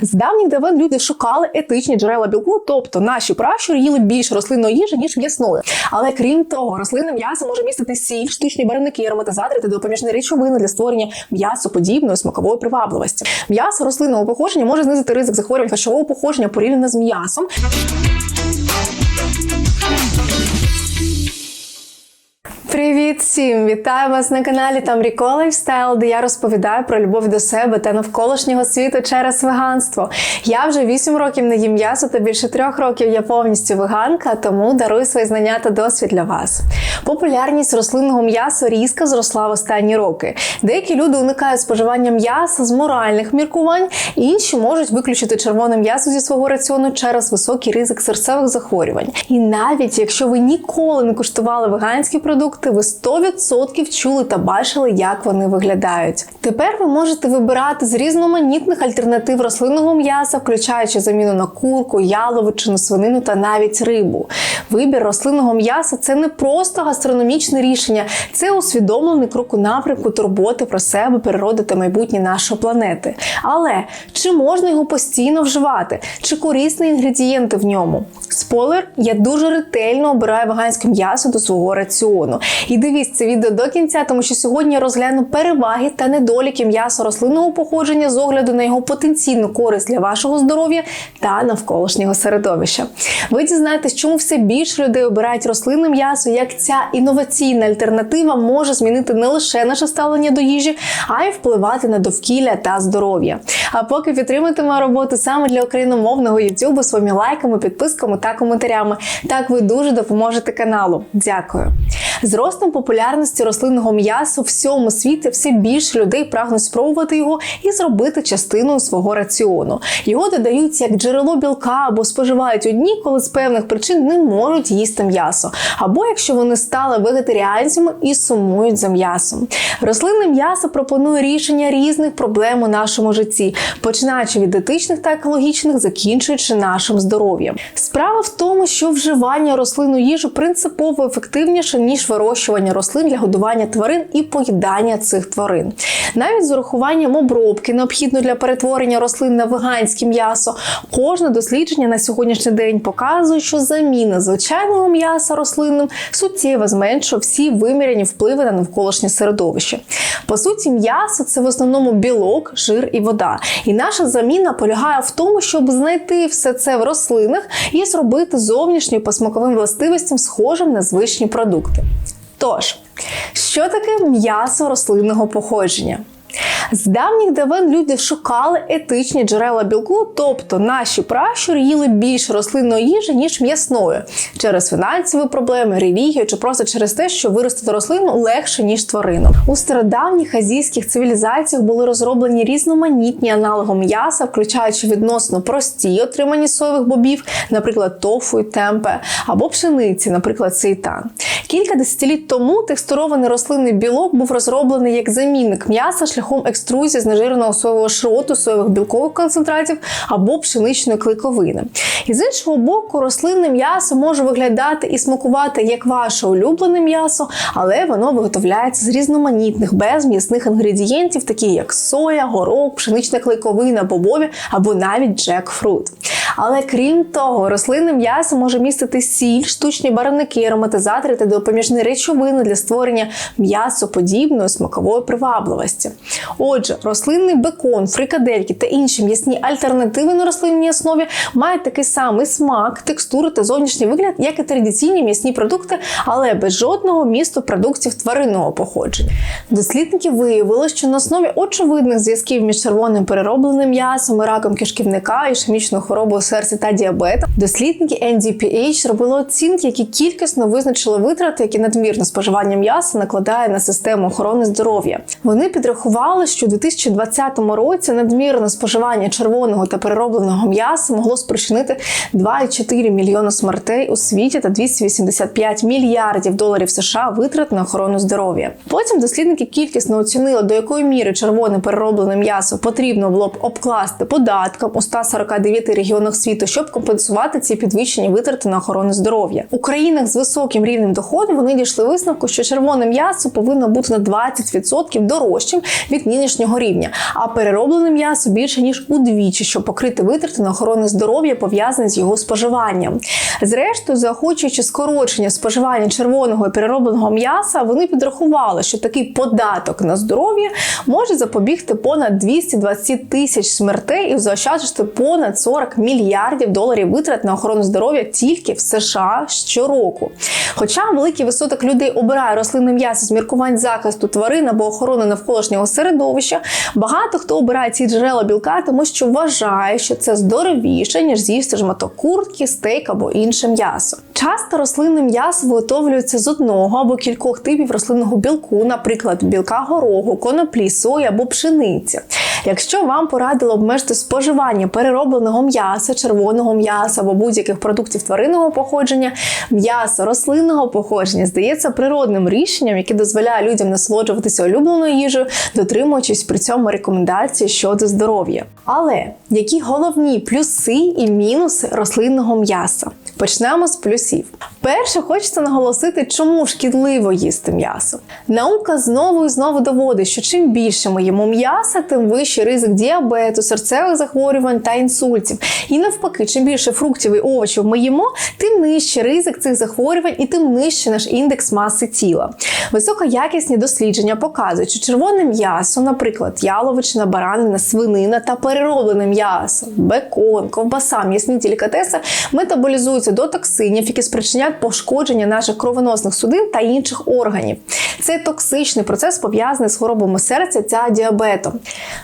З давніх давен люди шукали етичні джерела білку, тобто наші пращури їли більше рослинної їжі, ніж м'ясної. Але крім того, рослинне м'ясо може містити сіль, штучні барвники, ароматизатори та допоміжні речовини для створення м'ясоподібної смакової привабливості. М'ясо рослинного походження може знизити ризик захворювань харчового походження порівняно з м'ясом. Привіт всім! Вітаю вас на каналі Тамріко Лайфстайл, де я розповідаю про любов до себе та навколишнього світу через веганство. Я вже 8 років не їм м'ясо та більше трьох років я повністю веганка, тому дарую свої знання та досвід для вас. Популярність рослинного м'яса різко зросла в останні роки. Деякі люди уникають споживання м'яса з моральних міркувань, інші можуть виключити червоне м'ясо зі свого раціону через високий ризик серцевих захворювань. І навіть якщо ви ніколи не куштували веганські продукти, ви 100% чули та бачили, як вони виглядають. Тепер ви можете вибирати з різноманітних альтернатив рослинного м'яса, включаючи заміну на курку, яловичину, свинину та навіть рибу. Вибір рослинного м'яса це не просто гастрономічне рішення, це усвідомлений крок у напрямку турботи про себе, природу та майбутнє нашої планети. Але чи можна його постійно вживати? Чи корисні інгредієнти в ньому? Спойлер, я дуже ретельно обираю веганське м'ясо до свого раціону. І дивіться це відео до кінця, тому що сьогодні я розгляну переваги та недоліки м'яса рослинного походження з огляду на його потенційну користь для вашого здоров'я та навколишнього середовища. Ви дізнаєтесь, чому все більше людей обирають рослинне м'ясо, як ця інноваційна альтернатива може змінити не лише наше ставлення до їжі, а й впливати на довкілля та здоров'я. А поки підтримуйте мою роботу саме для україномовного YouTube своїми лайками, підписками та коментарями. Так ви дуже допоможете каналу. Дякую. Ростом популярності рослинного м'яса у всьому світі все більше людей прагнуть спробувати його і зробити частиною свого раціону. Його додають як джерело білка або споживають одні, коли з певних причин не можуть їсти м'ясо, або якщо вони стали вегетаріанцями і сумують за м'ясом. Рослинне м'ясо пропонує рішення різних проблем у нашому житті, починаючи від етичних та екологічних, закінчуючи нашим здоров'ям. Справа в тому, що вживання рослинної їжі принципово ефективніше ніж вирощування рослин для годування тварин і поїдання цих тварин. Навіть з урахуванням обробки, необхідної для перетворення рослин на веганське м'ясо, кожне дослідження на сьогоднішній день показує, що заміна звичайного м'яса рослинним суттєво зменшує всі виміряні впливи на навколишнє середовище. По суті, м'ясо це в основному білок, жир і вода. І наша заміна полягає в тому, щоб знайти все це в рослинах і зробити зовнішньою по смаковим властивостям схожим на звичні продукти. Тож, що таке м'ясо рослинного походження? З давніх давен люди шукали етичні джерела білку, тобто наші пращури їли більше рослинної їжі, ніж м'ясної, через фінансові проблеми, релігію чи просто через те, що виростити рослину легше, ніж тварину. У стародавніх азійських цивілізаціях були розроблені різноманітні аналоги м'яса, включаючи відносно прості отримані соєвих бобів, наприклад, тофу і темпе, або пшениці, наприклад, сейтан. Кілька десятиліть тому текстурований рослинний білок був розроблений як замінник м'яса шляхом екструзії знежиреного соєвого шроту, соєвих білкових концентратів або пшеничної клейковини. І з іншого боку, рослинне м'ясо може виглядати і смакувати як ваше улюблене м'ясо, але воно виготовляється з різноманітних безм'ясних інгредієнтів, такі як соя, горох, пшенична клейковина, бобові або навіть джекфрут. Але крім того, рослинне м'ясо може містити сіль, штучні барвники, ароматизатори та допоміжні речовини для створення м'ясоподібної смакової привабливості. Отже, рослинний бекон, фрикадельки та інші м'ясні альтернативи на рослинній основі мають такий самий смак, текстуру та зовнішній вигляд, як і традиційні м'ясні продукти, але без жодного місту продуктів тваринного походження. Дослідники виявили, що на основі очевидних зв'язків між червоним переробленим м'ясом, і раком кишківника, і ішемічною хворобою серця та діабетом, дослідники NDPH робили оцінки, які кількісно визначили витрати, які надмірне споживання м'яса накладає на систему охорони здоров'я. Вони підрахували, що у 2020 році надмірне споживання червоного та переробленого м'яса могло спричинити 2,4 мільйони смертей у світі та 285 мільярдів доларів США витрат на охорону здоров'я. Потім дослідники кількісно оцінили, до якої міри червоне перероблене м'ясо потрібно було б обкласти податком у 149 регіонах світу, щоб компенсувати ці підвищені витрати на охорону здоров'я. У країнах з високим рівнем доходу вони дійшли висновку, що червоне м'ясо повинно бути на 20% дорожчим від нинішнього рівня, а перероблене м'ясо більше ніж удвічі, щоб покрити витрати на охорону здоров'я пов'язані з його споживанням. Зрештою, заохочуючи скорочення споживання червоного і переробленого м'яса, вони підрахували, що такий податок на здоров'я може запобігти понад 220 тисяч смертей і заощаджувати понад 40 мільярдів доларів витрат на охорону здоров'я тільки в США щороку. Хоча великий висоток людей обирає рослинне м'ясо з міркувань захисту тварин або охорони навколишнього середовища, багато хто обирає ці джерела білка, тому що вважає, що це здоровіше, ніж з'їсти жматок куртки, стейк або інше м'ясо. Часто рослинне м'ясо виготовлюється з одного або кількох типів рослинного білку, наприклад, білка гороху, коноплі, сої або пшениці. Якщо вам порадили обмежити споживання переробленого м'яса, червоного м'яса або будь-яких продуктів тваринного походження, м'ясо рослинного походження здається природним рішенням, яке дозволяє людям насолоджуватися улюбленою їжею, дотримуючись при цьому рекомендацій щодо здоров'я. Але які головні плюси і мінуси рослинного м'яса? Почнемо з плюсів. Перше, хочеться наголосити, чому шкідливо їсти м'ясо. Наука знову і знову доводить, що чим більше ми їмо м'яса, тим вищий ризик діабету, серцевих захворювань та інсультів. І навпаки, чим більше фруктів і овочів ми їмо, тим нижчий ризик цих захворювань і тим нижче наш індекс маси тіла. Високоякісні дослідження показують, що червоне м'ясо, наприклад, яловичина, баранина, свинина та перероблене м'ясо, бекон, ковбаса, м'ясні делікатеси метаболізуються до токсинів, які спричиняють пошкодження наших кровоносних судин та інших органів. Цей токсичний процес пов'язаний з хворобами серця та діабетом.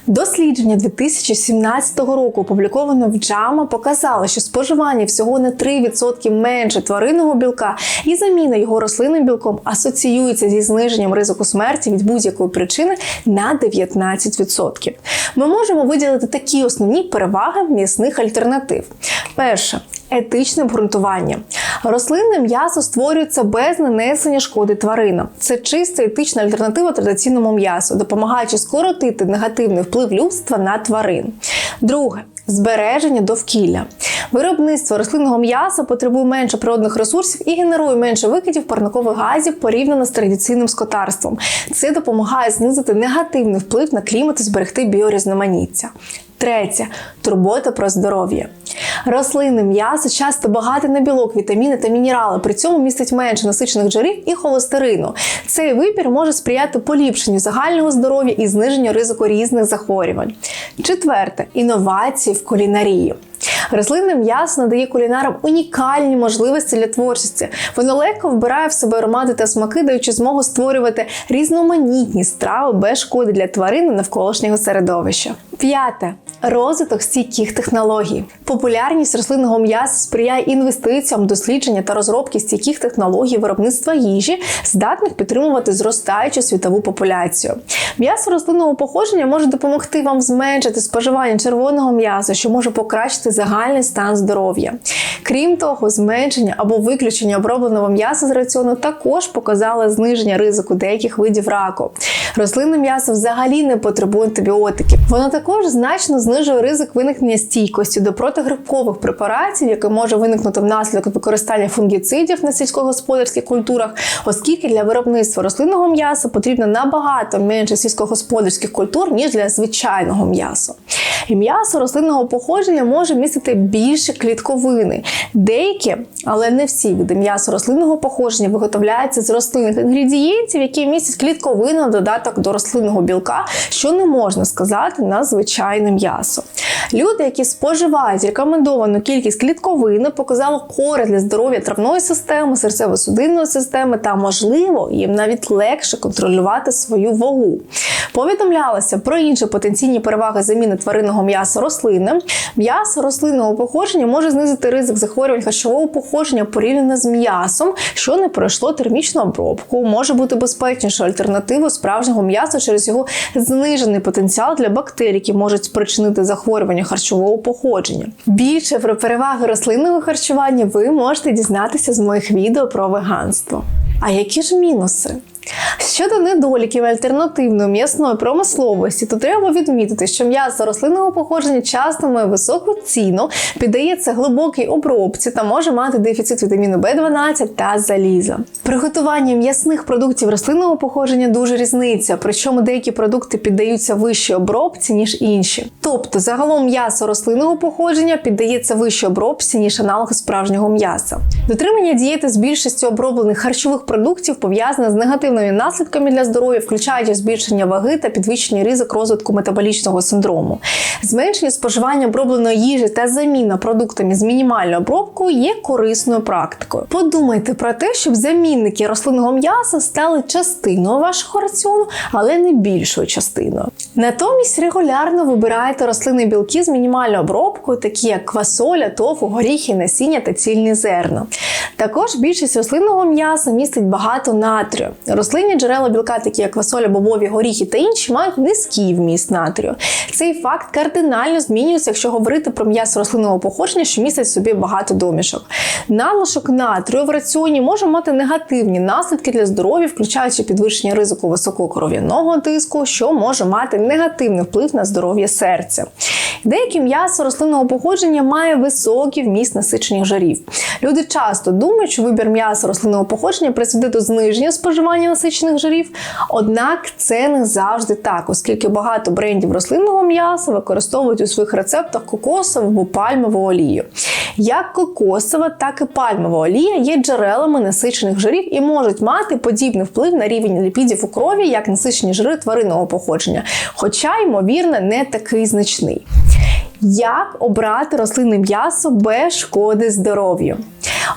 Дослідження 2017 року, опубліковане в JAMA, показало, що споживання всього на 3% менше тваринного білка і заміна його рослинним білком асоціюється зі зниженням ризику смерті від будь-якої причини на 19%. Ми можемо виділити такі основні переваги м'ясних альтернатив. Перше етичне обґрунтування. Рослинне м'ясо створюється без нанесення шкоди тваринам. Це чиста етична альтернатива традиційному м'ясу, допомагаючи скоротити негативний вплив людства на тварин. Друге збереження довкілля. Виробництво рослинного м'яса потребує менше природних ресурсів і генерує менше викидів парникових газів порівняно з традиційним скотарством. Це допомагає знизити негативний вплив на клімат і зберегти біорізноманіття. Третє турбота про здоров'я. Рослинне м'ясо часто багате на білок, вітаміни та мінерали, при цьому містить менше насичених жирів і холестерину. Цей вибір може сприяти поліпшенню загального здоров'я і зниженню ризику різних захворювань. Четверте інновації в кулінарії. Рослинне м'ясо надає кулінарам унікальні можливості для творчості. Воно легко вбирає в себе аромати та смаки, даючи змогу створювати різноманітні страви без шкоди для тварин навколишнього середовища. П'яте. Розвиток стійких технологій. Популярність рослинного м'яса сприяє інвестиціям, дослідження та розробки стійких технологій виробництва їжі, здатних підтримувати зростаючу світову популяцію. М'ясо рослинного походження може допомогти вам зменшити споживання червоного м'яса, що може покращити загальний стан здоров'я. Крім того, зменшення або виключення обробленого м'яса з раціону також показало зниження ризику деяких видів раку. Рослинне м'ясо взагалі не потребує антибіотиків. Воно також значно знижує ризик виникнення стійкості до протигрибкових препаратів, яке може виникнути внаслідок використання фунгіцидів на сільськогосподарських культурах, оскільки для виробництва рослинного м'яса потрібно набагато менше сільськогосподарських культур, ніж для звичайного м'яса. І м'ясо рослинного походження може містити більше клітковини. Деякі, але не всі види м'яса рослинного походження виготовляються з рослинних інгредієнтів, які містять клітковину додаток до рослинного білка, що не можна сказати на звичайне м'ясо. Люди, які споживають рекомендовану кількість клітковини, показали користь для здоров'я травної системи, серцево-судинної системи та, можливо, їм навіть легше контролювати свою вагу. Повідомлялося про інші потенційні переваги заміни тваринного м'яса рослинним. М'ясо рослинного походження може знизити ризик захворювань харчового походження порівняно з м'ясом, що не пройшло термічну обробку, може бути безпечнішою альтернативою справжнього м'яса через його знижений потенціал для бактерій, які можуть спричинити захворювання харчового походження. Більше про переваги рослинного харчування ви можете дізнатися з моїх відео про веганство. А які ж мінуси? Щодо недоліків альтернативної м'ясної промисловості, то треба відмітити, що м'ясо рослинного походження часто має високу ціну, піддається глибокій обробці та може мати дефіцит вітаміну В12 та заліза. Приготування м'ясних продуктів рослинного походження дуже різниця, причому деякі продукти піддаються вищій обробці, ніж інші. Тобто, загалом м'ясо рослинного походження піддається вищій обробці, ніж аналог справжнього м'яса. Дотримання дієти з більшістю оброблених харчових продуктів пов'язане з негативними наслідками для здоров'я, включаючи збільшення ваги та підвищення ризик розвитку метаболічного синдрому. Зменшення споживання обробленої їжі та заміна продуктами з мінімальною обробкою є корисною практикою. Подумайте про те, щоб замінники рослинного м'яса стали частиною вашого раціону, але не більшою частиною. Натомість регулярно вибирайте рослинні білки з мінімальною обробкою, такі як квасоля, тофу, горіхи, насіння та цільні зерна. Також більшість рослинного м'яса містить багато натрію. Рослинні джерела білка, такі як квасоля, бобові, горіхи та інші, мають низький вміст натрію. Цей факт кардинально змінюється, якщо говорити про м'ясо рослинного походження, що містить в собі багато домішок. Надлишок натрію в раціоні може мати негативні наслідки для здоров'я, включаючи підвищення ризику високого кров'яного тиску, що може мати негативний вплив на здоров'я серця. Деяке м'ясо рослинного походження має високий вміст насичених жирів. Люди часто думають, що вибір м'яса рослинного походження призведе до зниження споживання насичених жирів. Однак це не завжди так, оскільки багато брендів рослинного м'яса використовують у своїх рецептах кокосову пальмову олію. Як кокосова, так і пальмова олія є джерелами насичених жирів і можуть мати подібний вплив на рівень ліпідів у крові, як насичені жири тваринного походження, хоча, ймовірно, не такий значний. Як обрати рослинне м'ясо без шкоди здоров'ю?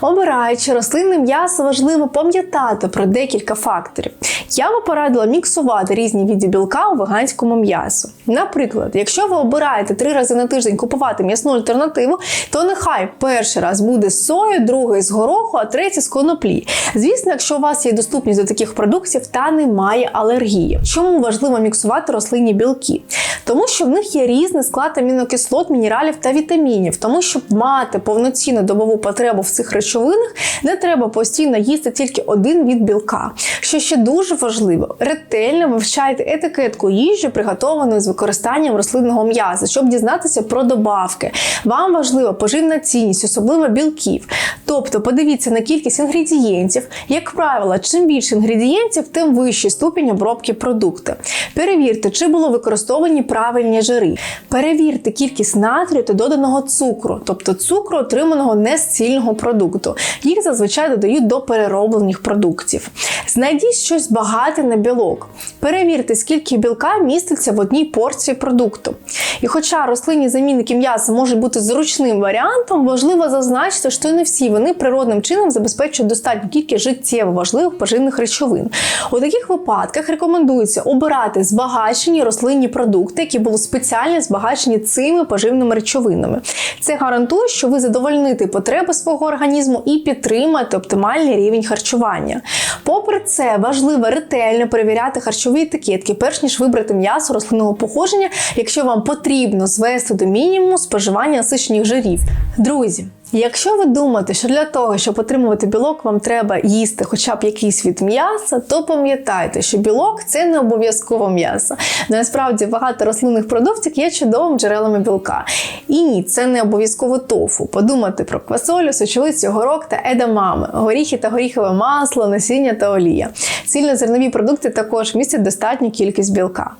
Обираючи рослинне м'ясо, важливо пам'ятати про декілька факторів. Я би порадила міксувати різні види білка у веганському м'ясу. Наприклад, якщо ви обираєте три рази на тиждень купувати м'ясну альтернативу, то нехай перший раз буде з сою, другий з гороху, а третій з коноплі. Звісно, якщо у вас є доступність до таких продуктів та немає алергії. Чому важливо міксувати рослинні білки? Тому що в них є різний склад амінокислот, мінералів та вітамінів. Тому щоб мати повноцінну добову потребу в цих речовинах, не треба постійно їсти тільки один від білка. Що ще дуже важливо, ретельно вивчайте етикетку їжі, приготованої з використанням рослинного м'яса, щоб дізнатися про добавки. Вам важлива поживна цінність, особливо білків. Тобто подивіться на кількість інгредієнтів. Як правило, чим більше інгредієнтів, тим вищий ступінь обробки продукту. Перевірте, чи було використовані правильні жири. Перевірте кількість натрію та доданого цукру, тобто цукру, отриманого не з цільного продукту. Їх зазвичай додають до перероблених продуктів. Знайдіть щось багате на білок. Перевірте, скільки білка міститься в одній порції продукту. І хоча рослинні замінники м'яса можуть бути зручним варіантом, важливо зазначити, що не всі вони природним чином забезпечують достатню кількість життєво важливих поживних речовин. У таких випадках рекомендується обирати збагачені рослинні продукти, які були спеціально збагачені цими поживними речовинами. Це гарантує, що ви задовольните потреби свого організму і підтримаєте оптимальний рівень харчування. Попри це, важливо ретельно перевіряти харчові етикетки, перш ніж вибрати м'ясо рослинного походження, якщо вам потрібно звести до мінімуму споживання насичених жирів. Друзі. Якщо ви думаєте, що для того, щоб отримувати білок, вам треба їсти хоча б якийсь від м'яса, то пам'ятайте, що білок це не обов'язково м'ясо. Насправді багато рослинних продуктів є чудовим джерелами білка. І ні, це не обов'язково тофу. Подумати про квасолю, сочевицю, горок та едамами, горіхи та горіхове масло, насіння та олія. Цільнозернові продукти також містять достатню кількість білка.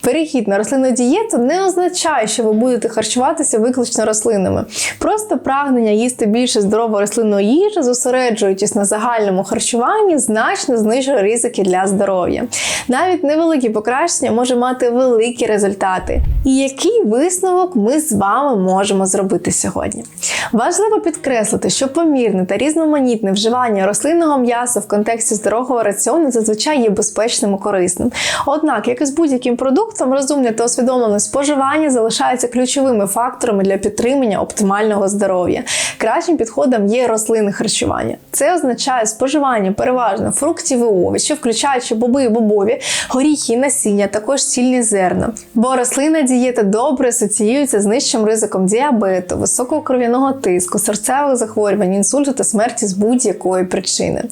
Перехід на рослинну дієту не означає, що ви будете харчуватися виключно рослинами. Просто прагнення їсти більше здорової рослинної їжі, зосереджуючись на загальному харчуванні, значно знижує ризики для здоров'я. Навіть невеликі покращення може мати великі результати. І який висновок ми з вами можемо зробити сьогодні? Важливо підкреслити, що помірне та різноманітне вживання рослинного м'яса в контексті здорового раціону зазвичай є безпечним і корисним. Однак, як і з будь-яким продуктом, розумне та усвідомлене споживання залишаються ключовими факторами для підтримання оптимального здоров'я. Кращим підходом є рослинне харчування. Це означає споживання переважно фруктів і овочів, включаючи боби і бобові, горіхи і насіння, також цільні зерна. Бо рослинна дієта добре асоціюється з нижчим ризиком діабету, високого кров'яного тиску, серцевих захворювань, інсульту та смерті з будь-якої причини.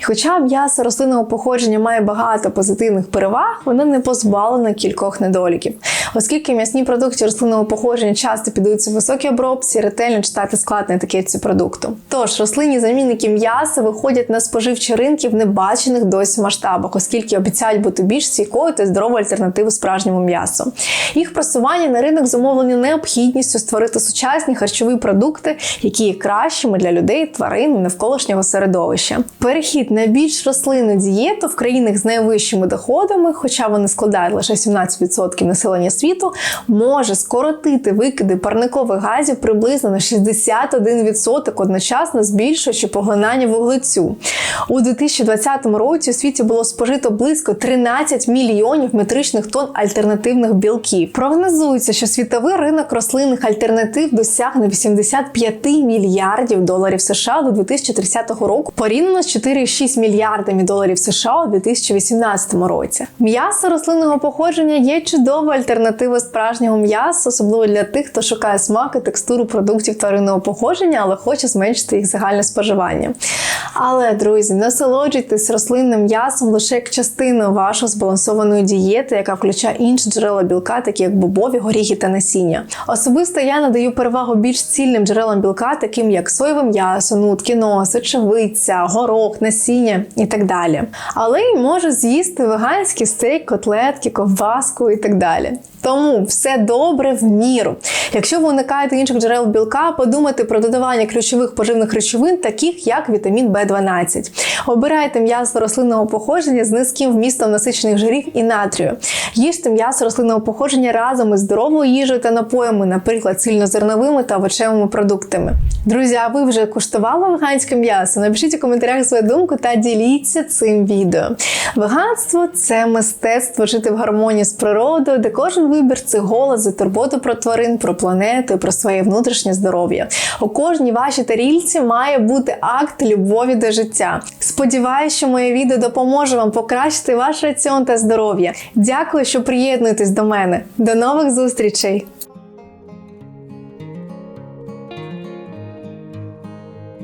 І хоча м'ясо рослинного походження має багато позитивних переваг, воно не позбавлено кількох недоліків. Оскільки м'ясні продукти рослинного походження часто піддаються високій обробці, ретельно читати склад на етикетці продукту. Тож рослинні замінники м'яса виходять на споживчі ринки в небачених досі масштабах, оскільки обіцяють бути більш стійкою та здоровою альтернативою справжньому м'ясу. Їх просування на ринок зумовлені необхідністю створити сучасні харчові продукти, які є кращими для людей, тварин навколишнього середовища. Перехід на більш рослинну дієту в країнах з найвищими доходами, хоча вони складають лише 17% населення світу, може скоротити викиди парникових газів приблизно на 61%, одночасно збільшуючи поглинання вуглецю. У 2020 році у світі було спожито близько 13 мільйонів метричних тонн альтернативних білків. Прогнозується, що світовий ринок рослинних альтернатив досягне 85 мільярдів доларів США до 2030 року, порівняно з 4,6 мільярдами доларів США у 2018 році. М'ясо рослинного походження є чудовою альтернативою справжнього м'яса, особливо для тих, хто шукає смак і текстуру продуктів тваринного походження, але хоче зменшити їх загальне споживання. Але, друзі, насолоджуйтесь рослинним м'ясом лише як частиною вашої збалансованої дієти, яка включає інші джерела білка, такі як бобові, горіхи та насіння. Особисто я надаю перевагу більш цільним джерелам білка, таким як соєве м'ясо, нут, кіно, сочевиця, горох, насіння і так далі. Але й можу з'їсти веганський стейк, котлетки, ковбаску і так далі. Тому все добре в міру. Якщо ви уникаєте інших джерел білка, подумайте про додавання ключових поживних речовин, таких як вітамін В12. Обирайте м'ясо рослинного походження з низьким вмістом насичених жирів і натрію. Їжте м'ясо рослинного походження разом із здоровою їжею та напоями, наприклад, цільнозерновими та овочевими продуктами. Друзі, а ви вже куштували веганське м'ясо? Напишіть у коментарях свою думку та діліться цим відео. Веганство це мистецтво жити в гармонії з природою, де кожен вибір це голос за турботу про тварин, про планету про своє внутрішнє здоров'я. У кожній вашій тарільці має бути акт любові до життя. Сподіваюся, що моє відео допоможе вам покращити ваш раціон та здоров'я. Дякую, що приєднуєтесь до мене. До нових зустрічей!